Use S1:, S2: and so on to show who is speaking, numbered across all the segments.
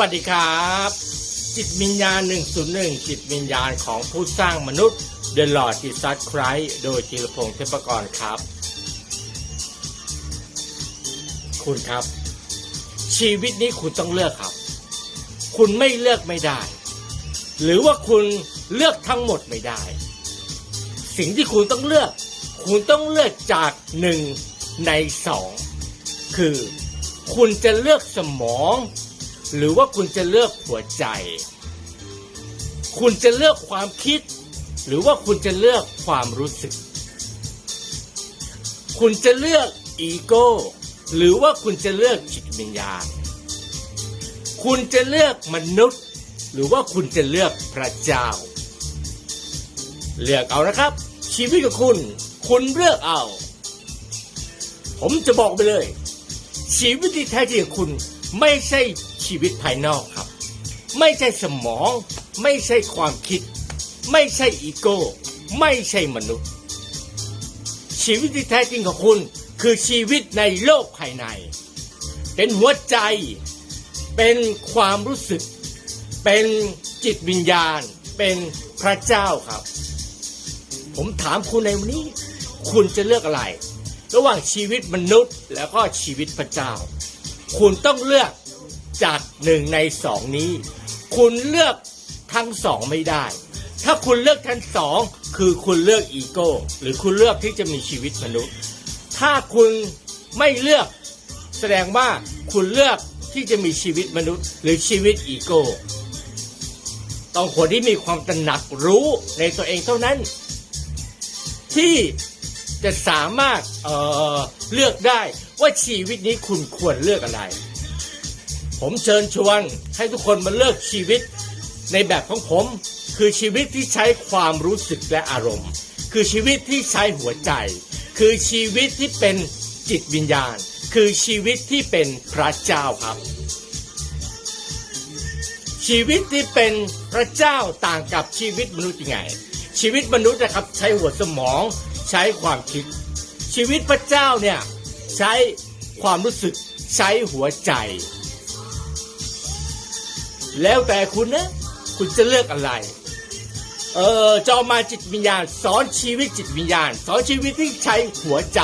S1: วัสดีครับ จิตวิญญาณ 101 จิตวิญญาณของผู้สร้างมนุษย์ The Lord Jesus Christ โดยจิรพงษ์เทพกรครับ คุณครับ ชีวิตนี้คุณต้องเลือกครับ คุณไม่เลือกไม่ได้ หรือว่าคุณเลือกทั้งหมดไม่ได้ สิ่งที่คุณต้องเลือก คุณต้องเลือกจากหนึ่งในสองคือ คุณจะเลือกสมอง หรือว่าคุณจะเลือกหัวใจ คุณจะเลือกความคิด หรือว่าคุณจะเลือกความรู้สึก คุณจะเลือกอีโก้หรือว่าคุณจะเลือกจิตวิญญาณ คุณจะเลือกมนุษย์ หรือว่าคุณจะเลือกพระเจ้า เลือกเอานะครับ ชีวิตของคุณ คุณเลือกเอา ผมจะบอกไปเลย ชีวิตที่แท้จริงของคุณไม่ใช่ ชีวิตภายนอกครับ ไม่ใช่สมอง ไม่ใช่ความคิด ไม่ใช่อีโก้ ไม่ใช่มนุษย์ ชีวิตที่แท้จริงของคุณคือชีวิตในโลกภายใน เป็นหัวใจ เป็นความรู้สึก เป็นจิตวิญญาณ เป็นพระเจ้าครับ ผมถามคุณในวันนี้ คุณจะเลือกอะไร ระหว่างชีวิตมนุษย์แล้วก็ชีวิตพระเจ้า คุณต้องเลือก จากหนึ่งในสองนี้ คุณเลือกทั้งสองไม่ได้ ถ้าคุณเลือกทั้งสองคือคุณเลือกอีโก้ หรือคุณเลือกที่จะมีชีวิตมนุษย์ ถ้าคุณไม่เลือก แสดงว่าคุณเลือกที่จะมีชีวิตมนุษย์ หรือชีวิตอีโก้ต้องคนที่มีความตระหนักรู้ในตัวเองเท่านั้น ที่จะสามารถเเลือกได้ว่าชีวิตนี้คุณควรเลือกอะไร ผมเชิญชวนให้ทุกคนมาเลือกชีวิต ในแบบของผม คือชีวิตที่ใช้ความรู้สึกและอารมณ์ คือชีวิตที่ใช้หัวใจ คือชีวิตที่เป็นจิตวิญญาณ คือชีวิตที่เป็นพระเจ้าครับ ชีวิตที่เป็นพระเจ้าต่างกับชีวิตมนุษย์ยังไง ชีวิตมนุษย์นะครับใช้หัวสมองใช้ความคิด ชีวิตพระเจ้าเนี่ยใช้ความรู้สึกใช้หัวใจ แล้วแต่คุณนะ คุณจะเลือกอะไร เออจอมาจิตวิญญาณ สอนชีวิตจิตวิญญาณ สอนชีวิตที่ใช้หัวใจ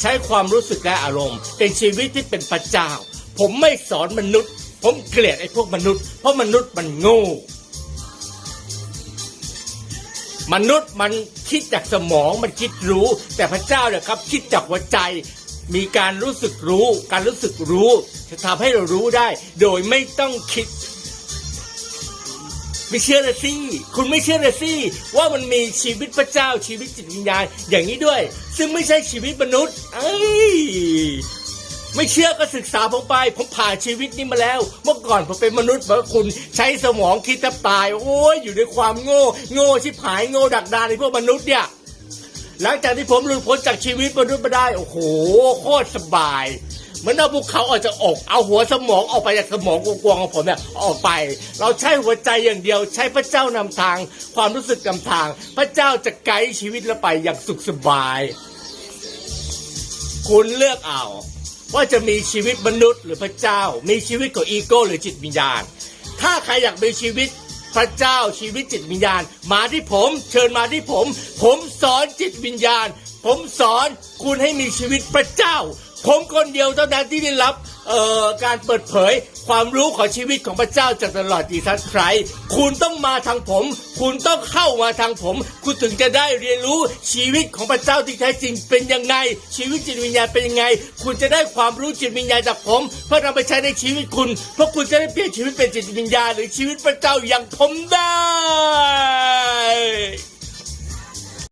S1: ใช้ความรู้สึกและอารมณ์ เป็นชีวิตที่เป็นพระเจ้า ผมไม่สอนมนุษย์ ผมเกลียดไอ้พวกมนุษย์ เพราะมนุษย์มันโง่ มนุษย์มันคิดจากสมองมันคิดรู้ แต่พระเจ้าเนี่ยครับ คิดจากหัวใจมีการรู้สึกรู้ การรู้สึกรู้จะทำให้เรารู้ได้ โดยไม่ต้องคิด ไม่เชื่อเลยสิคุณไม่เชื่อเลยสิว่ามันมีชีวิตพระเจ้าชีวิตจิตวิญญาณอย่างนี้ด้วย ซึ่งไม่ใช่ชีวิตมนุษย์ เอ้ยไม่เชื่อก็ศึกษาผมไป ผมผ่านชีวิตนี้มาแล้ว เมื่อก่อนผมเป็นมนุษย์เหมือนคุณใช้สมองคิดแทบตาย โอ้ยอยู่ในความโง่ โง่ชิบหายโง่ดักดานในพวกมนุษย์เนี่ยหลังจากที่ผมหลุดพ้นจากชีวิตมนุษย์มาได้ โอ้โห โคตรสบาย มือนเอาภูเขาออกจากอกเอาหัวสมองออกไปจากสมองกวงๆของผมเนี่ยออกไป เราใช้หัวใจอย่างเดียว ใช้พระเจ้านำทาง ความรู้สึกนำทาง พระเจ้าจะไกด์ชีวิตเราไปอย่างสุขสบาย คุณเลือกเอา ว่าจะมีชีวิตมนุษย์หรือพระเจ้า มีชีวิตของอีโก้หรือจิตวิญญาณ ถ้าใครอยากมีชีวิตพระเจ้าชีวิตจิตวิญญาณ มาที่ผม เชิญมาที่ผม ผมสอนจิตวิญญาณ ผมสอนคุณให้มีชีวิตพระเจ้า ผมคนเดียวเท่านั้นที่ได้รับเอ่อการเปิดเผย ความรู้ของชีวิตของพระเจ้าจากตลอดจีซัสไครส์คุณต้องมาทางผม คุณต้องเข้ามาทางผม คุณถึงจะได้เรียนรู้ชีวิตของพระเจ้าที่แท้จริงเป็นยังไง ชีวิตจิตวิญญาณเป็นยังไง คุณจะได้ความรู้จิตวิญญาณจากผม เพื่อนำไปใช้ในชีวิตคุณ เพราะคุณจะได้เปลี่ยนชีวิตเป็นจิตวิญญาณหรือชีวิตพระเจ้าอย่างผมได้